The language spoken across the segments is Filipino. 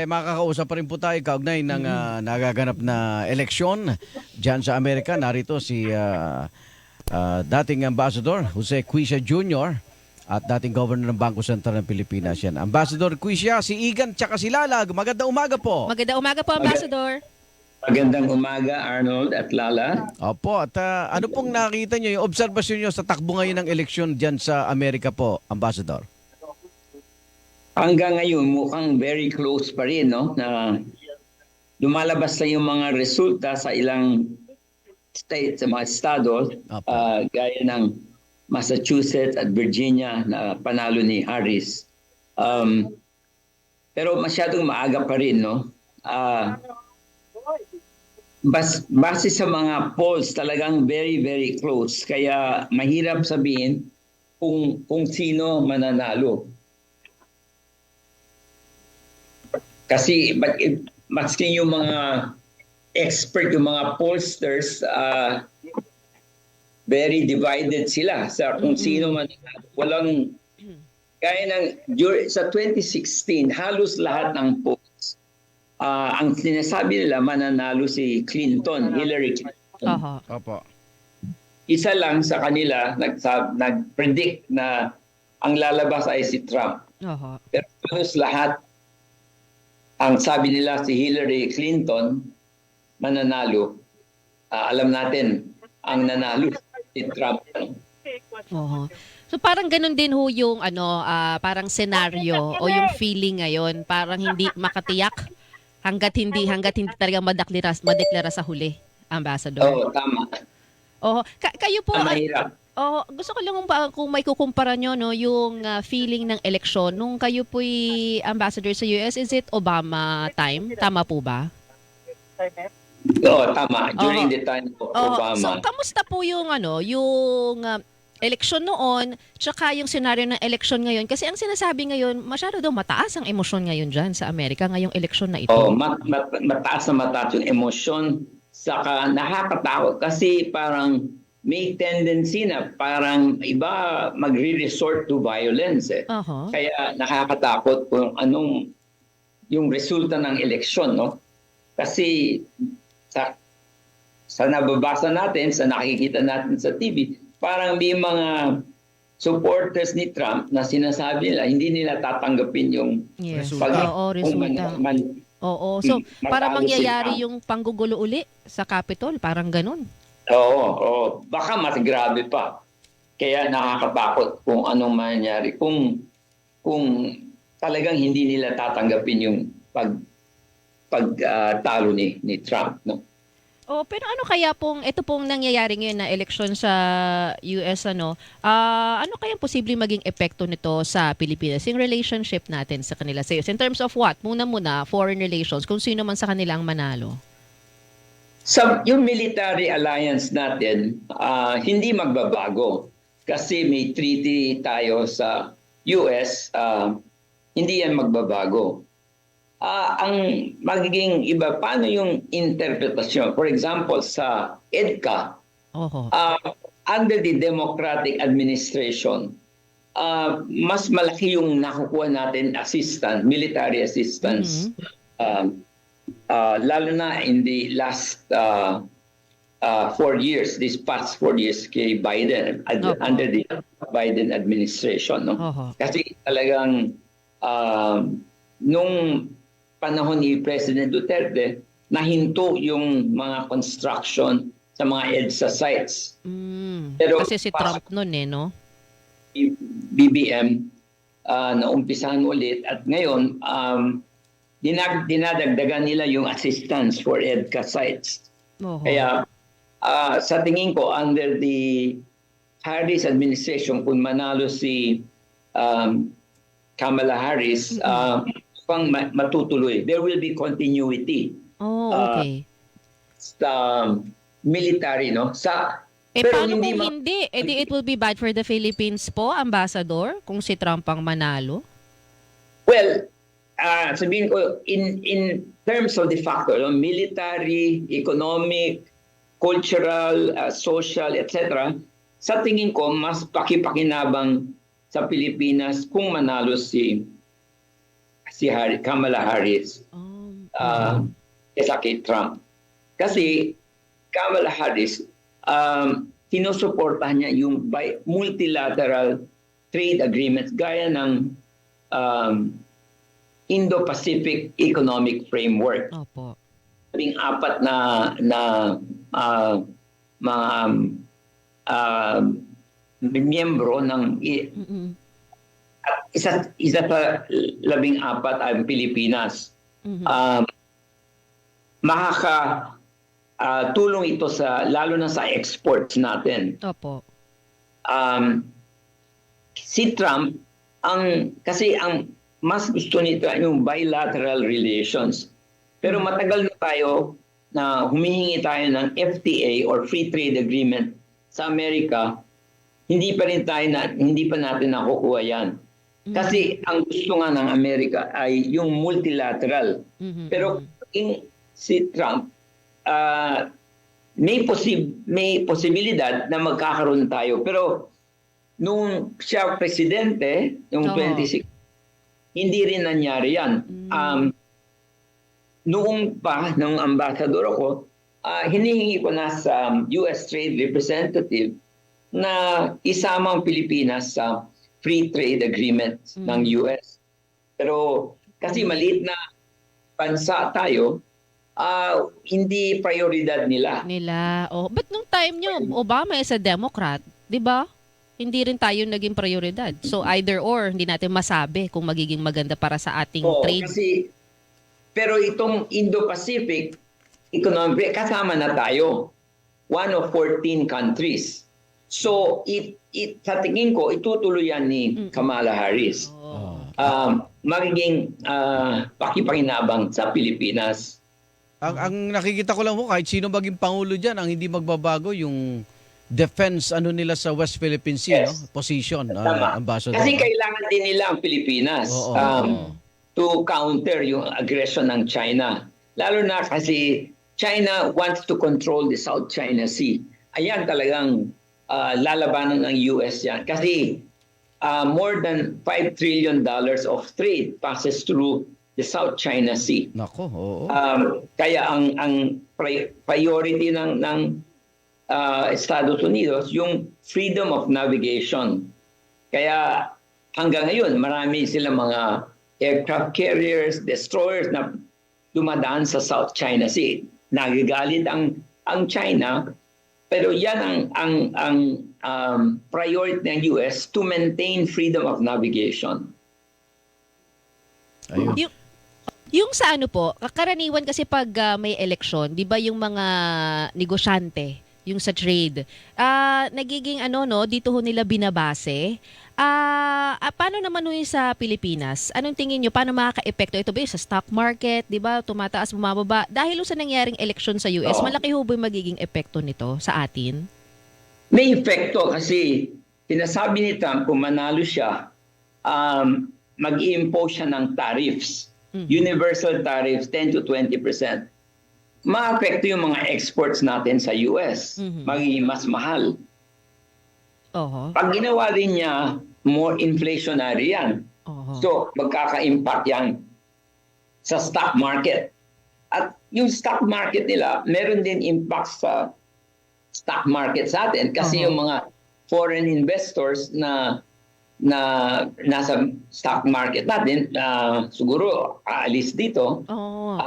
eh, makakausap pa rin po tayo kaugnay ng ah, nagaganap na eleksyon dyan sa Amerika. Narito si ah, ah, dating Ambassador Jose Quisha Jr. at dating Governor ng Bangko Sentral ng Pilipinas yan. Ambassador Quisha, si Igan tsaka si Lalag. Magandang umaga po. Magandang umaga po, Ambassador. Magandang umaga, Arnold at Lala. Opo, at ah, ano pong nakita nyo, yung obserbasyon nyo sa takbo ngayon ng eleksyon dyan sa Amerika po, Ambassador? Hanggang ngayon, mukhang very close pa rin, no? Na lumalabas na yung mga resulta sa ilang states, sa mga estado, ah, gaya ng Massachusetts at Virginia na panalo ni Harris. Um, pero masyadong maaga pa rin, no? Ah, bas, base sa mga polls, talagang very, very close. Kaya mahirap sabihin kung, kung sino mananalo. Kasi maski yung mga expert, yung mga pollsters, ah, very divided sila sa kung sino man. Walang, gaya ng, sa 2016, halos lahat ng polls, ah, ang sinasabi nila mananalo si Clinton, Hillary Clinton. Oho. Opo. Isa lang sa kanila nagsab- nag-predict na ang lalabas ay si Trump. Oho. Pero halos lahat, ang sabi nila si Hillary Clinton, mananalo. Ah, alam natin, ang nanalo si Trump. Oho. So parang ganun din ho yung ano, ah, parang senaryo o yung feeling ngayon, parang hindi makatiyak hanggat hindi hanggat hindi talaga madeklara madeklara sa huli, Ambassador. Oo, tama. Oho. Ka- kayo po Ang ah, mahirap. Oh, gusto ko lang pa kung may kukumpara nyo no yung ah, feeling ng eleksyon nung kayo po'y ambassador sa US is it Obama time? Tama po ba? Oo, tama. During Oo. the time of Oh, Obama. so kamusta po yung ano, yung ah, eleksyon noon, tsaka yung senaryo ng eleksyon ngayon kasi ang sinasabi ngayon, masyado daw mataas ang emosyon ngayon diyan sa Amerika ngayong eleksyon na ito. Oh, mat, mat, mataas na mataas yung emosyon. Saka nakakatakot kasi parang may tendency na parang iba magre-resort to violence eh. Oho. Kaya nakakatakot kung anong yung resulta ng eleksyon, no? Kasi sa sa nababasa natin, sa nakikita natin sa TV, parang may mga supporters ni Trump na sinasabi nila hindi nila tatanggapin yung Yes. Resulta. Oo, kung man, resulta. man, Oo. So, Hmm, para matalo si mangyayari yung panggugulo uli sa Capitol, parang ganun. Oo, oo. Baka mas grabe pa. Kaya nakakatakot kung anong mangyari. Kung kung talagang hindi nila tatanggapin yung pag pag ah, talo ni ni Trump, no? Oh, pero ano kaya pong ito pong nangyayari ngayon na eleksyon sa US ano? Ah, ano kaya posible maging epekto nito sa Pilipinas yung relationship natin sa kanila sa US in terms of what? Muna muna foreign relations kung sino man sa kanila ang manalo. Sa yung military alliance natin, ah, hindi magbabago kasi may treaty tayo sa US, ah, hindi yan magbabago. Ah, ang magiging iba, paano yung interpretasyon? For example, sa EDCA, uh, under the Democratic administration, uh, mas malaki yung nakukuha natin assistance, military assistance. Um, uh, lalo na in the last uh, uh, four years, these past four years kay Biden, ad- Opo. under the Biden administration. No? Oho. Kasi talagang um, nung panahon ni President Duterte, nahinto yung mga construction sa mga EDSA sites. Mm. Pero- Kasi si Trump noon eh, no? BBM uh, na umpisahan ulit at ngayon um, dinag dinadagdagan nila yung assistance for EDCA sites. Oho. Kaya ah, sa tingin ko under the Harris administration kung manalo si um, Kamala Harris uh, pang ma- matutuloy. There will be continuity oh, ah, okay. sa military no sa eh pero paano hindi kung ma- hindi? Eh di it will be bad for the Philippines po, ambassador, kung si Trump ang manalo. Well, ah sabihin ko, in, in terms of the factor, no, military, economic, cultural, ah, social, etc., sa tingin ko, mas pakipakinabang sa Pilipinas kung manalo si si Harry, Kamala Harris Um, uh, kesa kay Trump. Kasi Kamala Harris, um, sinusuportahan niya yung multilateral trade agreements gaya ng um, Indo-Pacific Economic Framework. opo. Labing apat na na ah, mga ah, miyembro ng i- Mm-mm. at isa isa sa labing apat ay Pilipinas. Mhm. um, makaka ah, tulong ito sa lalo na sa exports natin. Opo. Um, si Trump ang kasi ang mas gusto nito ay yung bilateral relations. Pero matagal na tayo na humihingi tayo ng FTA or free trade agreement sa Amerika, hindi pa rin tayo na, hindi pa natin nakukuha yan. Kasi ang gusto nga ng Amerika ay yung multilateral. Mhm. Pero in si Trump, ah, may posib may posibilidad na magkakaroon tayo. Pero nung siya presidente, yung. 26, hindi rin nangyari yan. Mm. Um, noong pa, nung ambassador ako, ah, hinihingi ko na sa US Trade Representative na isama ang Pilipinas sa free trade agreement Mm. ng US. Pero kasi maliit na bansa tayo, ah, hindi prioridad nila. Nila. Oh, but nung time nyo, Obama is a Democrat, 'di ba? Hindi rin tayo naging prioridad. So either or, hindi natin masabi kung magiging maganda para sa ating Oo, trade. kasi pero itong Indo-Pacific economic kasama na tayo. One of 14 countries. So, it, it, sa tingin ko, itutuloy yan ni. Kamala Harris. Oh. Um, magiging ah, pakipakinabang sa Pilipinas. Ang, ang nakikita ko lang po, kahit sino maging pangulo dyan, ang hindi magbabago yung defense ano nila sa West Philippine Sea, Yes. no? position, Tama. ambassador. Kasi kailangan din nila ang Pilipinas Oo, um, oo. to counter yung aggression ng China. Lalo na kasi China wants to control the South China Sea. Ayan talagang ah, lalabanan ng US yan. Kasi ah, more than 5 trillion dollars of trade passes through the South China Sea. Nako, oo. Um, kaya ang ang pri- priority ng ng ah, Estados Unidos yung freedom of navigation. Kaya hanggang ngayon marami silang mga aircraft carriers, destroyers na dumadaan sa South China Sea. Nagagalit ang ang China pero yan ang ang ang um, priority ng US to maintain freedom of navigation. Ayun. Yung, yung sa ano po, karaniwan kasi pag ah, may eleksyon, 'di ba yung mga negosyante, yung sa trade, ah nagiging ano no, dito ho nila binabase. Ah, paano naman ho yung sa Pilipinas? Anong tingin niyo paano makaka-epekto ito ba yung sa stock market, 'di ba? Tumataas, bumababa. Dahil sa nangyaring eleksyon sa US, Oo. malaki ho ba yung magiging epekto nito sa atin? May epekto kasi sinasabi ni Trump kung manalo siya, um, mag-impose siya ng tariffs. Mhm. Universal tariffs, 10 to 20 percent. Ma-apekto yung mga exports natin sa US. Mhm. Magiging mas mahal. Oho. Pag ginawa rin niya, more inflationary yan. Oho. So, magkaka-impact yan sa stock market. At yung stock market nila, meron din impact sa stock market sa atin kasi Uh-huh. yung mga foreign investors na na nasa stock market natin, ah, siguro aalis dito, Oo.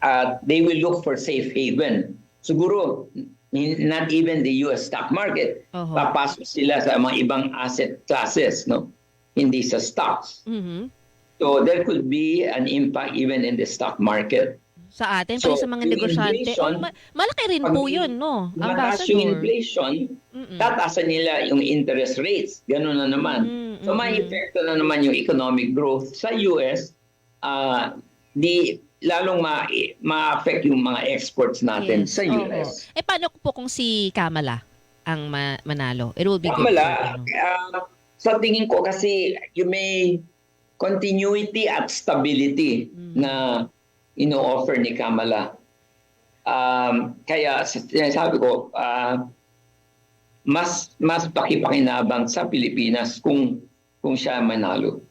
At they will look for safe haven. Siguro, not even the US stock market, Oho. papasok sila sa mga ibang asset classes, no? Hindi sa stocks. Mhm. So there could be an impact even in the stock market. Sa atin, So, sa mga negosyante. Oh, ma- malaki rin pag- po yun, no? Mataas yung inflation, Mm-mm. tatasan nila yung interest rates. Ganun na naman. Mm, So may mm-mm. epekto na naman yung economic growth sa US. ah di lalong ma- ma-affect yung mga exports natin Yes. sa. US. Eh, paano po kung si Kamala ang ma- manalo? It will be good. Kamala, for, ano. ah, sa tingin ko kasi you may continuity at stability Mm. na ino-offer ni Kamala. Um, kaya sa- sinasabi ko, ah, mas mas pakipakinabang sa Pilipinas kung kung siya manalo.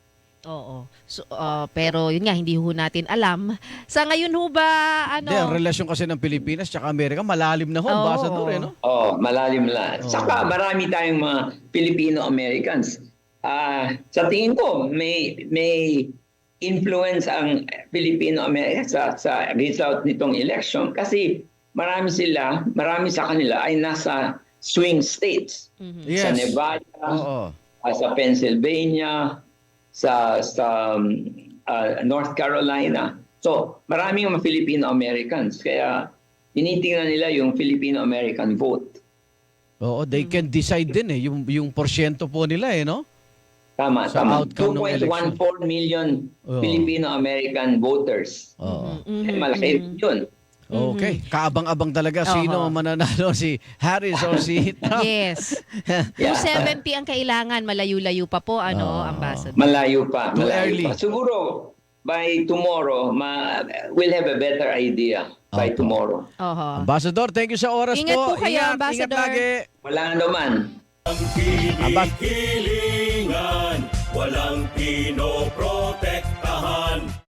Oo. So, ah, pero yun nga, hindi ho natin alam. Sa ngayon ho ba, ano? Hindi, ang relasyon kasi ng Pilipinas tsaka Amerika, malalim na ho, Oo. ambassador eh, no? Oh, malalim lang. Oo. Saka marami tayong mga Filipino-Americans. Ah, sa tingin ko, may may influence ang Filipino-American sa, sa result nitong election kasi marami sila, marami sa kanila ay nasa swing states. Mhm. Sa Yes. Nevada, Oo. ah, sa Pennsylvania, sa sa um, ah, North Carolina. So, maraming mga Filipino-Americans kaya tinitingnan nila yung Filipino-American vote. Oo, they can decide din eh, yung, yung porsyento po nila eh, no? Tama, Sa tama. outcome ng 2.14 million Oo. Filipino-American voters. Oo. Mhm, Eh, malaki mhm. yun. Okay, kaabang-abang talaga sino Oo. mananalo si Harris o si Trump. Yes. Yeah. 270 ang kailangan, malayo-layo pa po, ano, Oo. ambassador. Malayo pa. Too malayo early. Pa. Siguro, by tomorrow, ma we'll have a better idea by Opo. tomorrow. Oho. Ambassador, thank you sa oras Ingat po. po kayo, ingat, Ambassador. Ingat lagi. Wala naman. Ambas- Hilingan, walang pinoprotektahan.